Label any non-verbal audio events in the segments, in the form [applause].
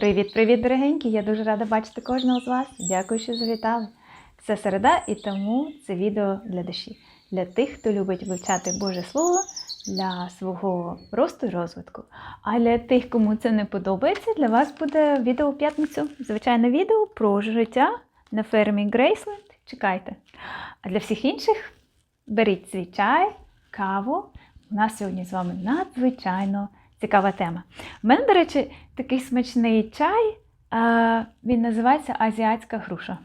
Привіт-привіт, дорогенькі! Я дуже рада бачити кожного з вас. Дякую, що завітали. Це середа, і тому це відео для душі. Для тих, хто любить вивчати Боже Слово для свого росту і розвитку. А для тих, кому це не подобається, для вас буде відео у п'ятницю. Звичайне відео про життя на фермі Грейсленд. Чекайте. А для всіх інших беріть свій чай, каву. У нас сьогодні з вами надзвичайно цікава тема. У мене, до речі, такий смачний чай. Він називається Азіатська груша.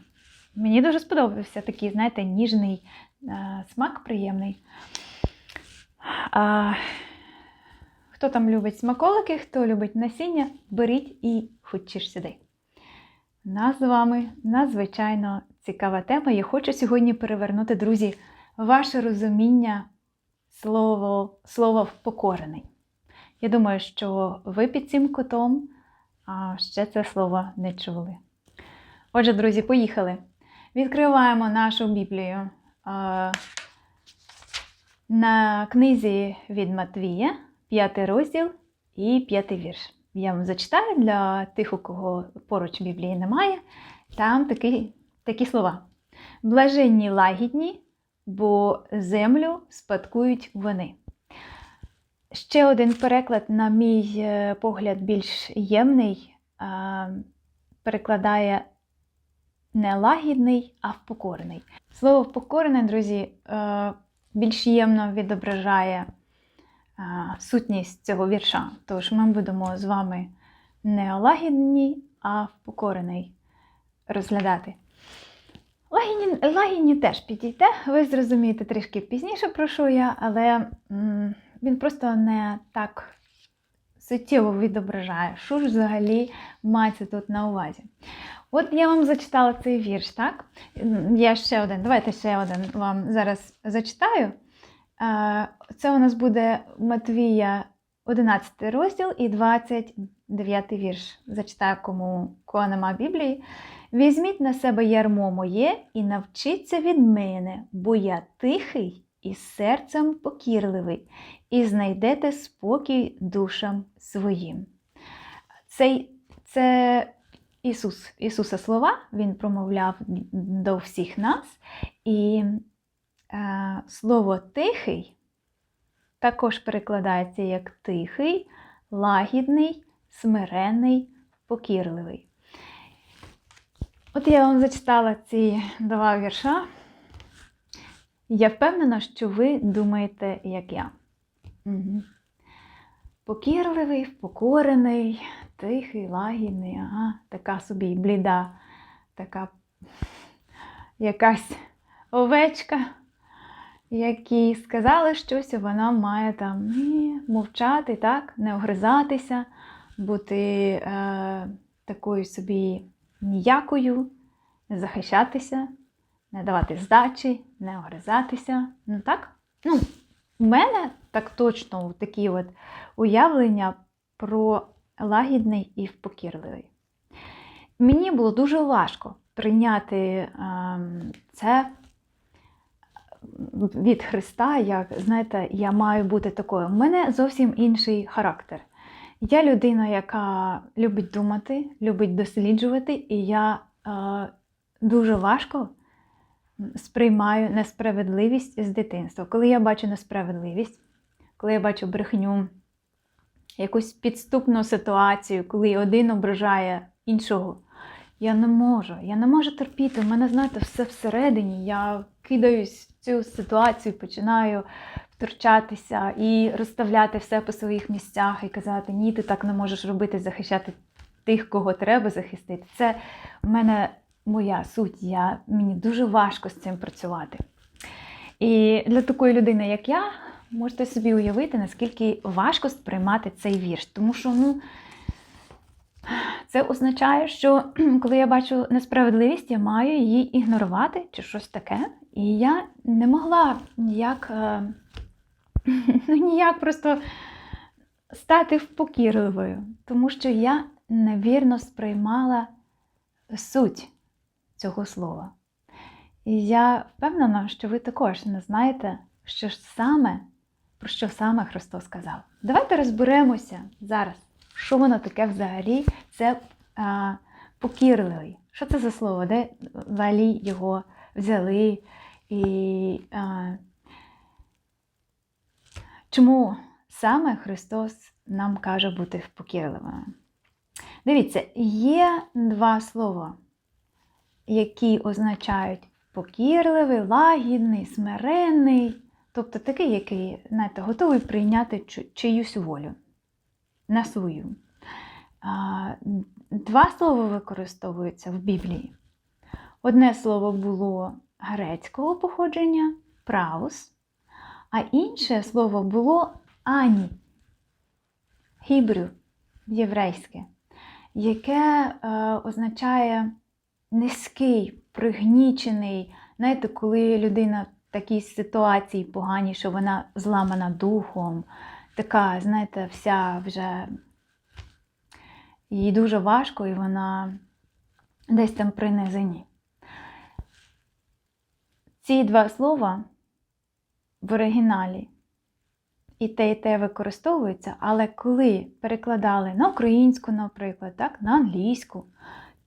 Мені дуже сподобався такий, знаєте, ніжний смак приємний. Хто там любить смаколики, хто любить насіння, беріть і хочеш сюди. Нас з вами надзвичайно цікава тема. Я хочу сьогодні перевернути, друзі, ваше розуміння слова, слова впокорений. Я думаю, що ви під цим кутом ще це слово не чули. Отже, друзі, поїхали. Відкриваємо нашу Біблію на книзі від Матвія, п'ятий розділ і п'ятий вірш. Я вам зачитаю для тих, у кого поруч Біблії немає. Там такі, такі слова: блаженні лагідні, бо землю спадкують вони. Ще один переклад, на мій е, погляд, більш ємний, перекладає не лагідний, а впокорений. Слово впокорений, друзі, е, більш ємно відображає сутність цього вірша. Тож ми будемо з вами не лагідні, а впокорений розглядати. Лагідні, лагідні теж підійде, ви зрозумієте трішки пізніше, про що я, але м, він просто не так суттєво відображає, що ж взагалі мається тут на увазі. От я вам зачитала цей вірш, так? Я ще один, давайте ще один вам зараз зачитаю. Е, Це у нас буде Матвія 11 розділ і 29 вірш. Зачитаю, кому кого нема Біблії. Візьміть на себе ярмо моє і навчіться від мене, бо я тихий і серцем покірливий, і знайдете спокій душам своїм. Цей, це Ісус, Ісуса слова, Він промовляв до всіх нас. І е, слово тихий також перекладається як тихий, лагідний, смирений, покірливий. От я вам зачитала ці два вірша. Я впевнена, що ви думаєте, як я. Угу. Покірливий, впокорений, тихий, лагідний, ага, така собі бліда, така якась овечка, які сказали щось, вона має там ні, мовчати, так, не огризатися, бути е, такою собі ніякою, захищатися, не давати здачі, не огризатися. Ну так? Ну, у мене так точно такі от уявлення про лагідний і впокірливий. Мені було дуже важко прийняти ем, це від Христа, як, знаєте, я маю бути такою. У мене зовсім інший характер. Я людина, яка любить думати, любить досліджувати, і я е, дуже важко сприймаю несправедливість з дитинства. Коли я бачу несправедливість, коли я бачу брехню, якусь підступну ситуацію, коли один ображає іншого, я не можу. Я не можу терпіти. У мене, знаєте, все всередині. Я кидаюсь в цю ситуацію, починаю втручатися і розставляти все по своїх місцях і казати, ні, ти так не можеш робити, захищати тих, кого треба захистити. Це в мене моя суть. Я, Мені дуже важко з цим працювати. І для такої людини, як я, можете собі уявити, наскільки важко сприймати цей вірш. Тому що, ну. Це означає, що [clears throat] коли я бачу несправедливість, я маю її ігнорувати чи щось таке. І я не могла ніяк, е, [laughs] ну, ніяк просто стати впокірливою, тому що я невірно сприймала суть цього слова. І я впевнена, що ви також не знаєте, що ж саме, про що саме Христос сказав. Давайте розберемося зараз що воно таке взагалі, це а, покірливий. Що це за слово? Де валі його взяли? І а, чому саме Христос нам каже бути покірливими? Дивіться, є два слова, які означають покірливий, лагідний, смиренний, тобто такий, який, знаєте, готовий прийняти чиюсь волю на свою. Два слова використовуються в Біблії. Одне слово було грецького походження праус, а інше слово було ані, гібрю, єврейське, яке е, означає низький, пригнічений. Знаєте, коли людина в такій ситуації поганій, що вона зламана духом, така, знаєте, вся вже їй дуже важко, і вона десь там принизені. Ці два слова в оригіналі і те, і те використовуються, але коли перекладали на українську, наприклад, так, на англійську,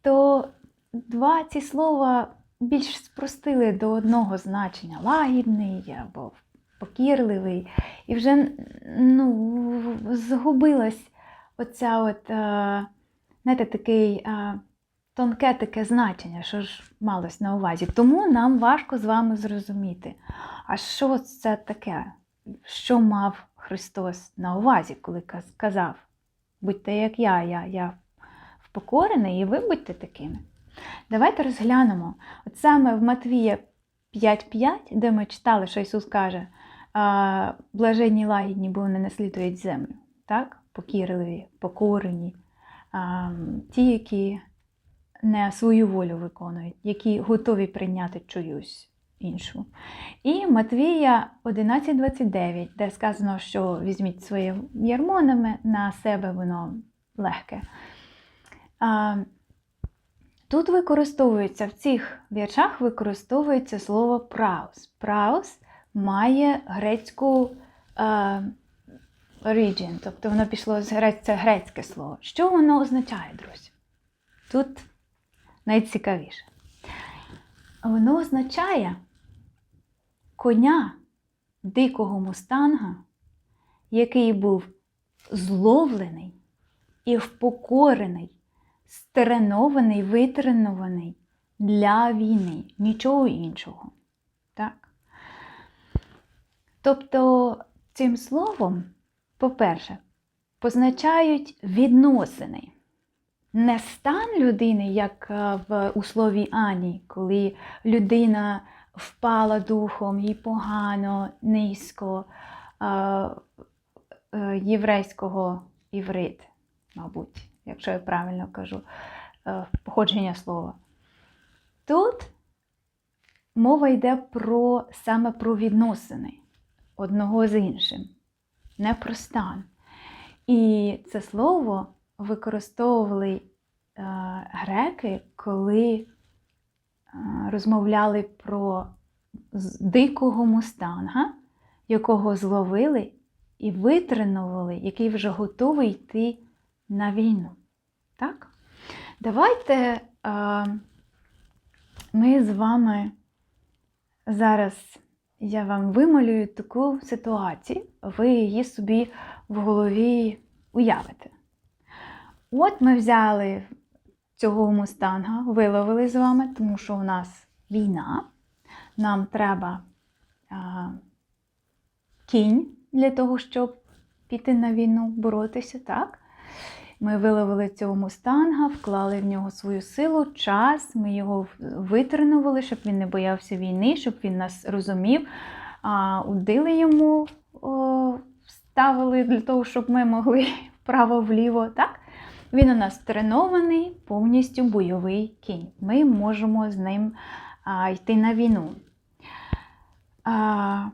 то два ці слова більш спростили до одного значення лагідний або покірливий, і вже ну, згубилась оця от, е, знаєте, такий е, тонке таке значення, що ж малось на увазі. Тому нам важко з вами зрозуміти, а що це таке, що мав Христос на увазі, коли каз- казав, будьте як я, я, я впокорений, і ви будьте такими. Давайте розглянемо. От саме в Матвія 5.5, де ми читали, що Ісус каже, блаженні лагідні, бо вони наслідують землю. Так? Покірливі, покорені, ті, які не свою волю виконують, які готові прийняти чиюсь іншу. І Матвія 11.29, де сказано, що візьміть своє ярмо на себе, воно легке. Тут використовується в цих віршах використовується слово праус. Праус має грецьку е, origin, тобто воно пішло з грець, грецьке слово. Що воно означає, друзі? Тут найцікавіше. Воно означає коня дикого мустанга, який був зловлений і впокорений, стренований, витренований для війни, нічого іншого. Так? Тобто цим словом, по-перше, позначають відносини. Не стан людини, як е, в, у слові Ані, коли людина впала духом, їй погано, низько, е, е, єврейського іврит, мабуть, якщо я правильно кажу, е, походження слова. Тут мова йде про саме про відносини одного з іншим, не про стан. І це слово використовували е, греки, коли е, розмовляли про дикого мустанга, якого зловили і витренували, який вже готовий йти на війну. Так? Давайте е, ми з вами зараз я вам вималюю таку ситуацію, ви її собі в голові уявите. От ми взяли цього мустанга, виловили з вами, тому що у нас війна. Нам треба а, кінь для того, щоб піти на війну, боротися, так? Ми виловили цього мустанга, вклали в нього свою силу, час, ми його витренували, щоб він не боявся війни, щоб він нас розумів. А, удили йому, о, ставили для того, щоб ми могли [laughs] вправо-вліво. так? Він у нас тренований, повністю бойовий кінь. Ми можемо з ним а, йти на війну. А,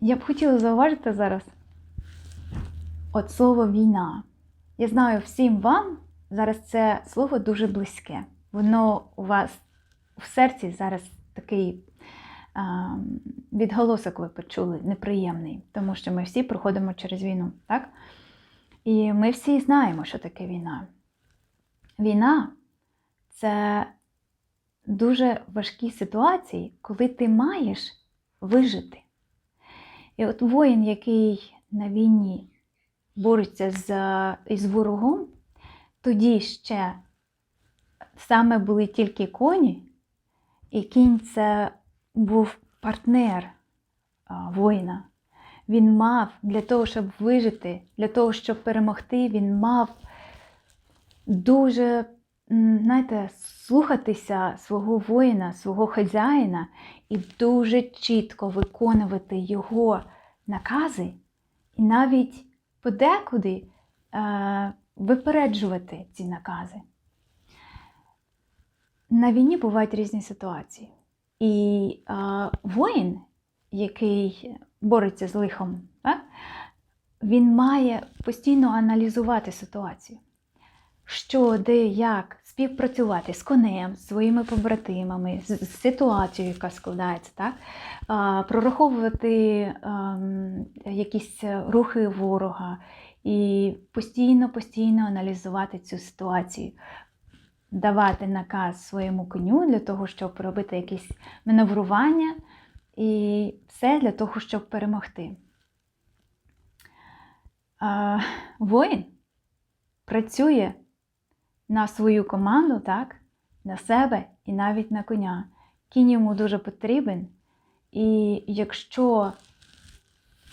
я б хотіла зауважити зараз от слово війна. Я знаю всім вам зараз це слово дуже близьке. Воно у вас в серці зараз такий а, відголосок ви почули, неприємний, тому що ми всі проходимо через війну. Так? І ми всі знаємо, що таке війна. Війна це дуже важкі ситуації, коли ти маєш вижити. І от воїн, який на війні бореться з, із ворогом, тоді ще саме були тільки коні, і кінь це був партнер воїна. Він мав для того, щоб вижити, для того, щоб перемогти, він мав дуже, знаєте, слухатися свого воїна, свого хазяїна і дуже чітко виконувати його накази, і навіть подекуди е, випереджувати ці накази. На війні бувають різні ситуації. І е, воїн, який бореться з лихом, так, він має постійно аналізувати ситуацію. Що, де, як співпрацювати з конем, з своїми побратимами, з, з ситуацією, яка складається, так? А, прораховувати ем, якісь рухи ворога і постійно-постійно аналізувати цю ситуацію, давати наказ своєму коню для того, щоб робити якісь маневрування, і все для того, щоб перемогти. А, воїн працює на свою команду, так, на себе і навіть на коня. Кінь йому дуже потрібен. І якщо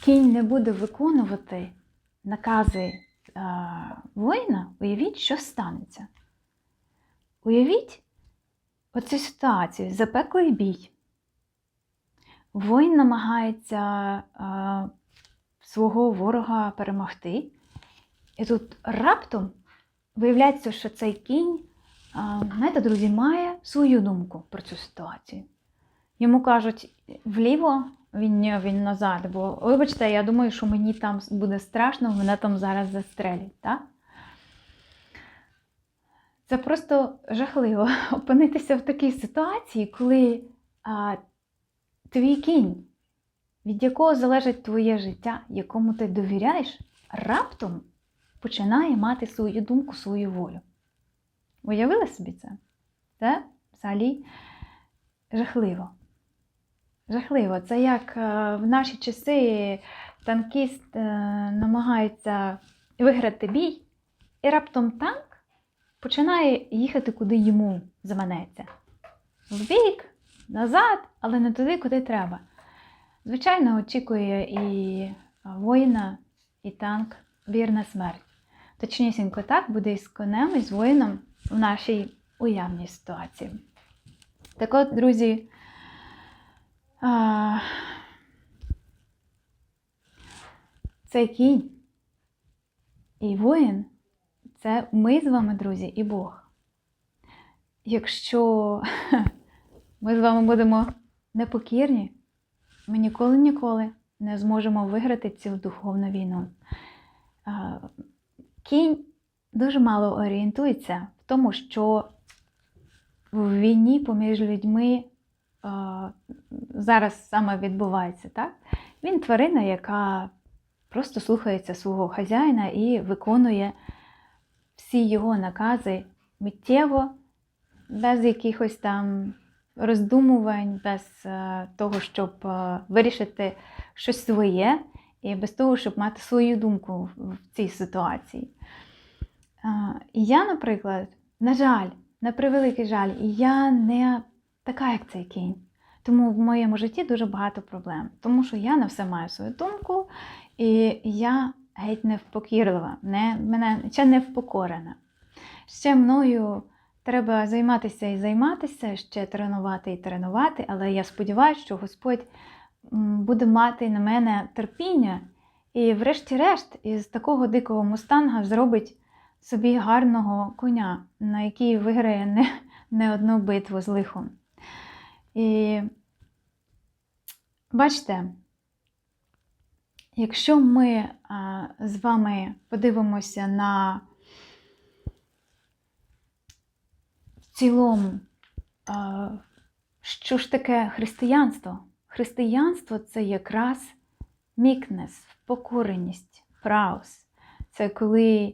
кінь не буде виконувати накази а, воїна, уявіть, що станеться. Уявіть оцю ситуацію, запеклий бій. Воїн намагається а, свого ворога перемогти. І тут раптом виявляється, що цей кінь, знаєте, друзі, має свою думку про цю ситуацію. Йому кажуть вліво, він він назад, бо, вибачте, я думаю, що мені там буде страшно, мене там зараз застрелять. Так? Це просто жахливо [laughs] опинитися в такій ситуації, коли а, твій кінь, від якого залежить твоє життя, якому ти довіряєш, раптом починає мати свою думку, свою волю. Уявили собі це? Це взагалі жахливо. Жахливо. Це як е, в наші часи танкіст е, намагається виграти бій, і раптом танк починає їхати, куди йому заманеться. Вбік, назад, але не туди, куди треба. Звичайно, очікує і воїна, і танк вірна смерть. Точнісінько так буде і з конем, і з воїном в нашій уявній ситуації. Так от, друзі, а, цей кінь і воїн це ми з вами, друзі, і Бог. Якщо [laughs] ми з вами будемо непокірні, ми ніколи-ніколи не зможемо виграти цю духовну війну. Кінь дуже мало орієнтується в тому, що в війні поміж людьми а, зараз саме відбувається. Так? Він тварина, яка просто слухається свого хазяїна і виконує всі його накази миттєво, без якихось там роздумувань, без е, того, щоб е, вирішити щось своє, і без того, щоб мати свою думку в цій ситуації. І я, наприклад, на жаль, на превеликий жаль, я не така, як цей кінь. Тому в моєму житті дуже багато проблем. Тому що я на все маю свою думку, і я геть не впокірлива, не, мене ще не впокорена. Ще мною треба займатися і займатися, ще тренувати і тренувати, але я сподіваюся, що Господь буде мати на мене терпіння і, врешті-решт, із такого дикого мустанга зробить собі гарного коня, на який виграє не, не одну битву з лихом. І бачите, якщо ми а, з вами подивимося на в цілому, а, що ж таке християнство? Християнство це якраз мікнес, впокореність, праус. це коли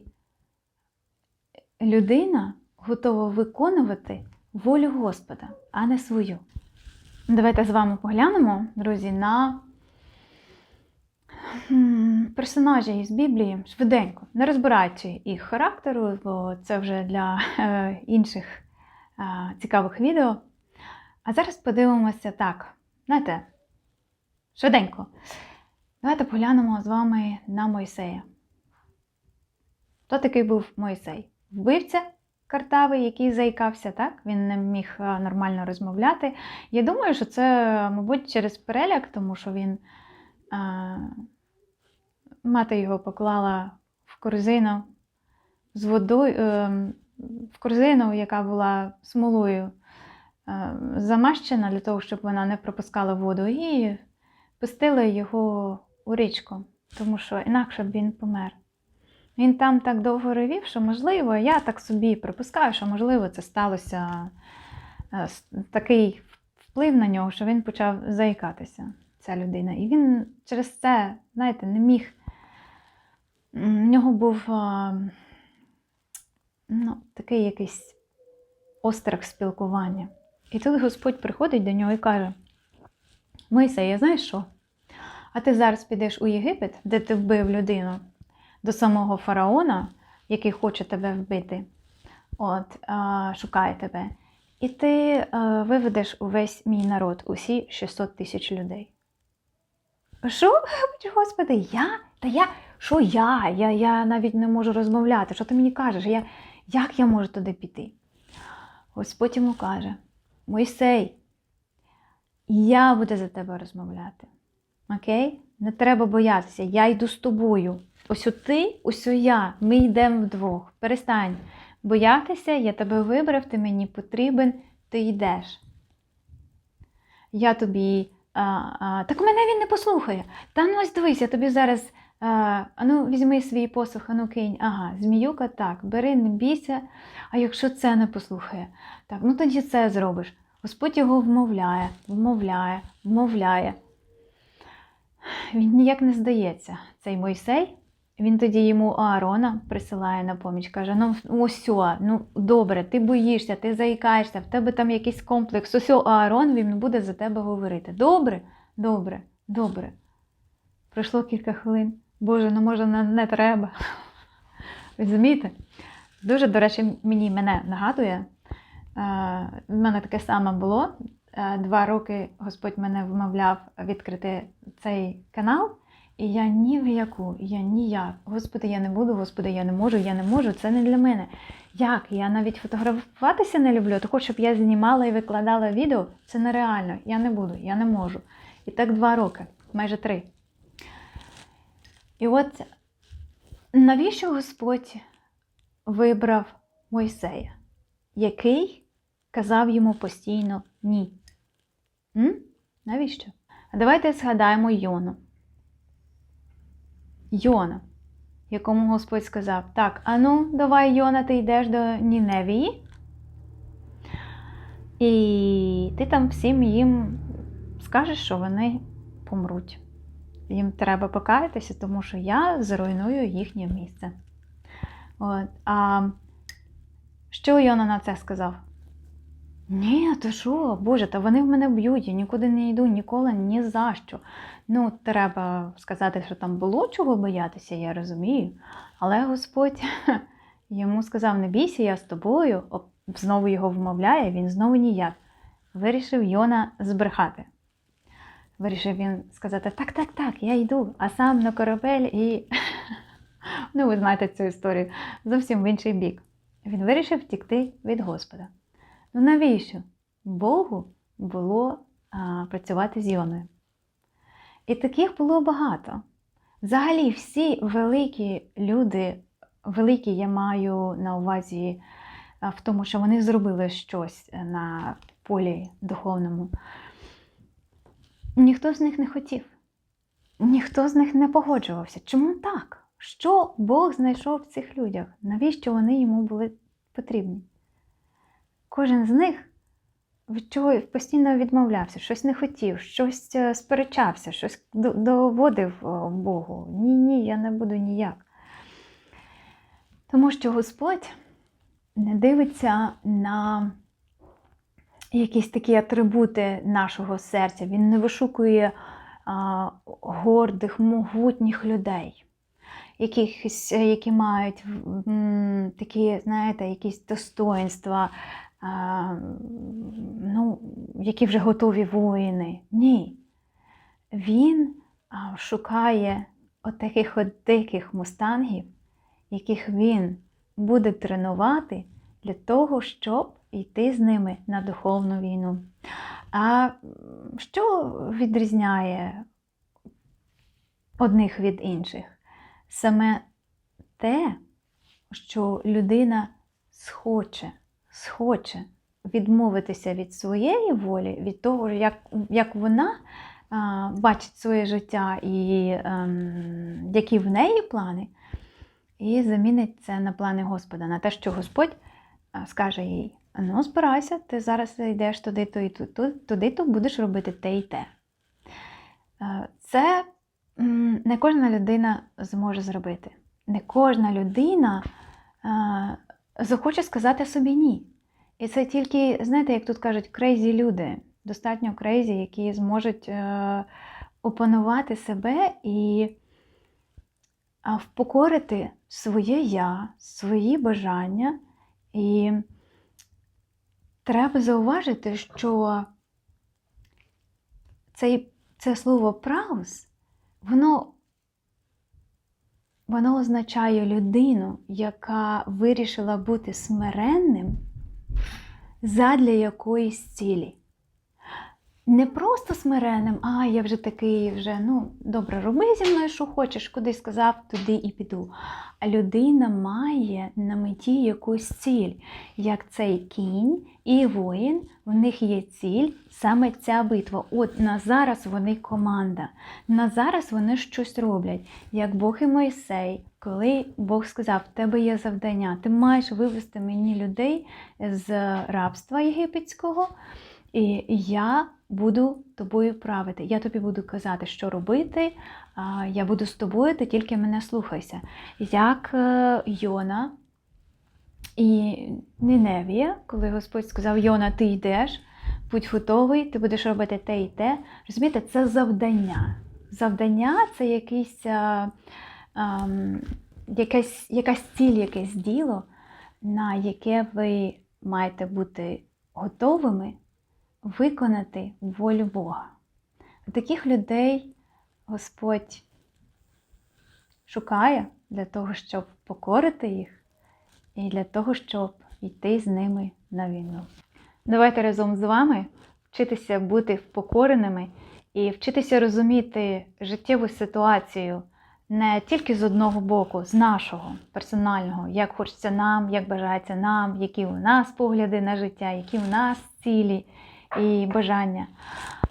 людина готова виконувати волю Господа, а не свою. Давайте з вами поглянемо, друзі, на персонажі із Біблії швиденько, не розбираючи їх характеру, бо це вже для е, інших е, цікавих відео. А зараз подивимося так. Знаєте, швиденько. Давайте поглянемо з вами на Мойсея. Хто такий був Мойсей? Вбивця картавий, який заїкався, так? Він не міг е, нормально розмовляти. Я думаю, що це, мабуть, через переляк, тому що він. е, Мати його поклала в корзину з водою, е, в корзину, яка була смолою замащена для того, щоб вона не пропускала воду, і пустила його у річку, тому що інакше б він помер. Він там так довго ревів, що, можливо, я так собі припускаю, що, можливо, це сталося е, такий вплив на нього, що він почав заїкатися, ця людина. І він через це, знаєте, не міг. В нього був ну, такий якийсь острах спілкування. І тут Господь приходить до нього і каже: Мойсей, знаєш що? А ти зараз підеш у Єгипет, де ти вбив людину, до самого фараона, який хоче тебе вбити, от, шукає тебе. І ти виведеш увесь мій народ, усі 600 тисяч людей. Що? Господи, я? Та я, що я? я? Я навіть не можу розмовляти. Що ти мені кажеш? Я, як я можу туди піти? Господь йому каже: Мойсей, я буду за тебе розмовляти. Окей? Не треба боятися, я йду з тобою. Ось ти, ось я, ми йдемо вдвох. Перестань боятися, я тебе вибрав, ти мені потрібен, ти йдеш. Я тобі. А, а, так мене він не послухає. Та ну ось дивись, я тобі зараз. А, ну, візьми свій посох, а ну кинь. Ага, зміюка, так, бери, не бійся. А якщо це не послухає, так, ну тоді це зробиш. Господь його вмовляє, вмовляє, вмовляє. Він ніяк не здається, цей Мойсей. Він тоді йому Аарона присилає на поміч, каже: ну ось, ну добре, ти боїшся, ти заїкаєшся, в тебе там якийсь комплекс. Ось Аарон він буде за тебе говорити. Добре, добре, добре. Пройшло кілька хвилин. Боже, ну може не треба. Розумієте? Дуже, до речі, мені мене нагадує. Е, в мене таке саме було. Е, Два роки Господь мене вмовляв відкрити цей канал. І я ні в яку, я ніяк. Господи, я не буду, Господи, я не можу, я не можу, це не для мене. Як? Я навіть фотографуватися не люблю, то щоб я знімала і викладала відео, це нереально. Я не буду, я не можу. І так два роки, майже три. І от навіщо Господь вибрав Мойсея, який казав йому постійно ні? М? Навіщо? Давайте згадаємо Йону. Йона, якому Господь сказав: Так, ану, давай, Йона, ти йдеш до Ніневії. І ти там всім їм скажеш, що вони помруть. Їм треба покаятися, тому що я зруйную їхнє місце. От. А що Йона на це сказав? Ні, ти що, Боже, та вони в мене б'ють, я нікуди не йду, ніколи, ні за що. Ну, треба сказати, що там було чого боятися, я розумію. Але Господь [laughs] йому сказав: не бійся, я з тобою, знову його вмовляє, він знову ніяк. Вирішив Йона збрехати. Вирішив він сказати: так, так, так, я йду, а сам на корабель і. [laughs] Ну, ви знаєте цю історію зовсім в інший бік. Він вирішив втікти від Господа. Ну навіщо Богу було а, працювати з Йоною? І таких було багато. Взагалі, всі великі люди, великі я маю на увазі в тому, що вони зробили щось на полі духовному. Ніхто з них не хотів, ніхто з них не погоджувався. Чому так? Що Бог знайшов в цих людях? Навіщо вони йому були потрібні? Кожен з них від чого постійно відмовлявся, щось не хотів, щось е, сперечався, щось доводив е, Богу. Ні, ні, я не буду ніяк. Тому що Господь не дивиться на якісь такі атрибути нашого серця. Він не вишукує а, гордих, могутніх людей, якихось, е, які мають м, такі, знаєте, якісь достоинства, ну, які вже готові воїни. Ні. Він шукає отаких от диких мустангів, яких він буде тренувати для того, щоб йти з ними на духовну війну. А що відрізняє одних від інших? Саме те, що людина схоче, схоче відмовитися від своєї волі, від того, як, як вона а, бачить своє життя і ем, які в неї плани, і замінить це на плани Господа, на те, що Господь скаже їй: ну, збирайся, ти зараз йдеш туди, то і туди, то будеш робити те і те. Е, Це не кожна людина зможе зробити. Не кожна людина захоче сказати собі ні. І це тільки, знаєте, як тут кажуть, крейзі люди, достатньо крейзі, які зможуть е, опанувати себе і впокорити своє я, свої бажання. І треба зауважити, що цей, це слово праус, воно, воно означає людину, яка вирішила бути смиренним задля якоїсь цілі. Не просто смиренним, а я вже такий, вже, ну, добре, роби зі мною, що хочеш, куди сказав, туди і піду. А людина має на меті якусь ціль, як цей кінь і воїн, в них є ціль, саме ця битва. От на зараз вони команда, на зараз вони щось роблять, як Бог і Мойсей, коли Бог сказав, в тебе є завдання, ти маєш вивести мені людей з рабства єгипетського, і я буду тобою правити. Я тобі буду казати, що робити. Я буду з тобою, ти тільки мене слухайся. Як е, Йона і Ниневія, коли Господь сказав, Йона, ти йдеш, будь готовий, ти будеш робити те і те. Розумієте, це завдання. Завдання це якийсь, а, ам, якась, якась ціль, якесь діло, на яке ви маєте бути готовими виконати волю Бога. Таких людей Господь шукає для того, щоб покорити їх, і для того, щоб йти з ними на війну. Давайте разом з вами вчитися бути впокореними і вчитися розуміти життєву ситуацію не тільки з одного боку, з нашого персонального, як хочеться нам, як бажається нам, які у нас погляди на життя, які у нас цілі і бажання.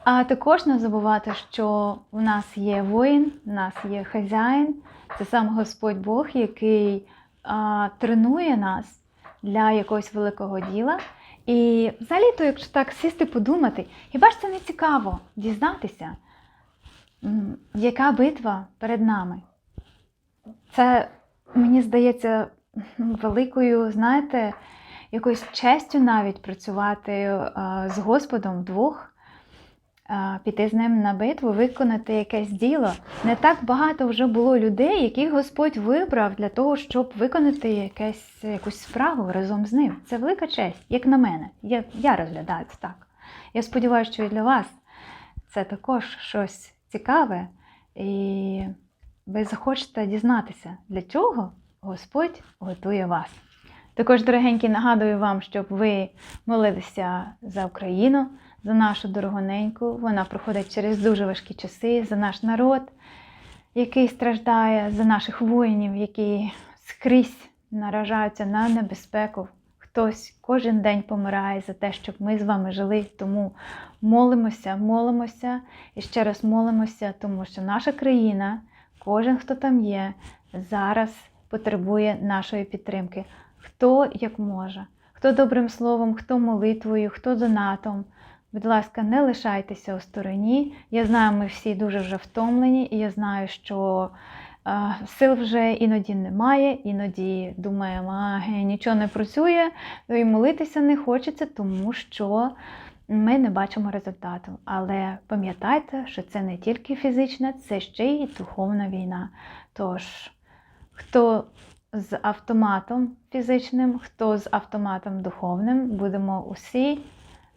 А також не забувати, що у нас є воїн, у нас є хазяїн, це сам Господь Бог, який а, тренує нас для якогось великого діла. І взагалі, то, якщо так сісти подумати, хіба ж це не цікаво дізнатися, яка битва перед нами? Це, мені здається, великою, знаєте, якоюсь честю навіть працювати е, з Господом вдвох, е, піти з ним на битву, виконати якесь діло. Не так багато вже було людей, яких Господь вибрав для того, щоб виконати якесь, якусь справу разом з ним. Це велика честь, як на мене. Я, я розглядаю це так. Я сподіваюся, що і для вас це також щось цікаве, і ви захочете дізнатися, для чого Господь готує вас. Також, дорогенькі, нагадую вам, щоб ви молилися за Україну, за нашу дорогоненьку. Вона проходить через дуже важкі часи, за наш народ, який страждає, за наших воїнів, які скрізь наражаються на небезпеку. Хтось кожен день помирає за те, щоб ми з вами жили. Тому молимося, молимося і ще раз молимося, тому що наша країна, кожен, хто там є, зараз потребує нашої підтримки. Хто як може, хто добрим словом, хто молитвою, хто донатом. Будь ласка, не лишайтеся у стороні. Я знаю, ми всі дуже вже втомлені, і я знаю, що а, сил вже іноді немає, іноді думаємо, а нічого не працює, і молитися не хочеться, тому що ми не бачимо результату. Але пам'ятайте, що це не тільки фізична, це ще й духовна війна. Тож, хто з автоматом фізичним, хто з автоматом духовним, будемо усі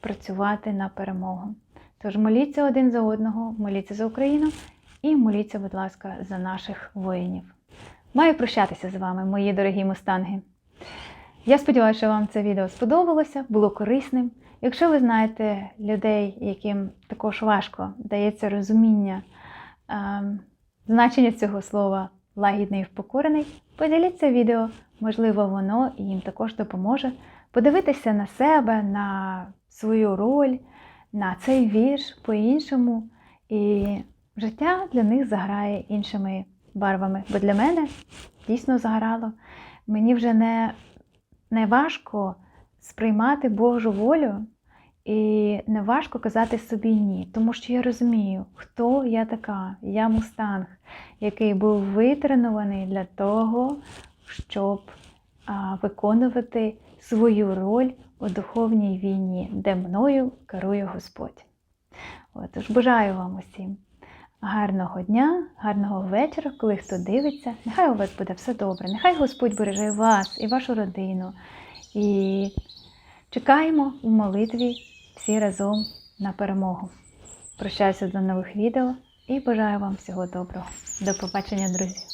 працювати на перемогу. Тож моліться один за одного, моліться за Україну і моліться, будь ласка, за наших воїнів. Маю прощатися з вами, мої дорогі мустанги. Я сподіваюся, що вам це відео сподобалося, було корисним. Якщо ви знаєте людей, яким також важко дається розуміння ем, значення цього слова лагідний і впокорений, поділіться відео, можливо, воно їм також допоможе подивитися на себе, на свою роль, на цей вірш по-іншому. І життя для них заграє іншими барвами. Бо для мене дійсно заграло. Мені вже не, не важко сприймати Божу волю і не важко казати собі ні, тому що я розумію, хто я така. Я мустанг, який був витренований для того, щоб виконувати свою роль у духовній війні, де мною керує Господь. Отож, бажаю вам усім гарного дня, гарного вечора, коли хто дивиться. Нехай у вас буде все добре. Нехай Господь береже вас і вашу родину. І чекаємо у молитві всі разом на перемогу. Прощаюся до нових відео і бажаю вам всього доброго. До побачення, друзі!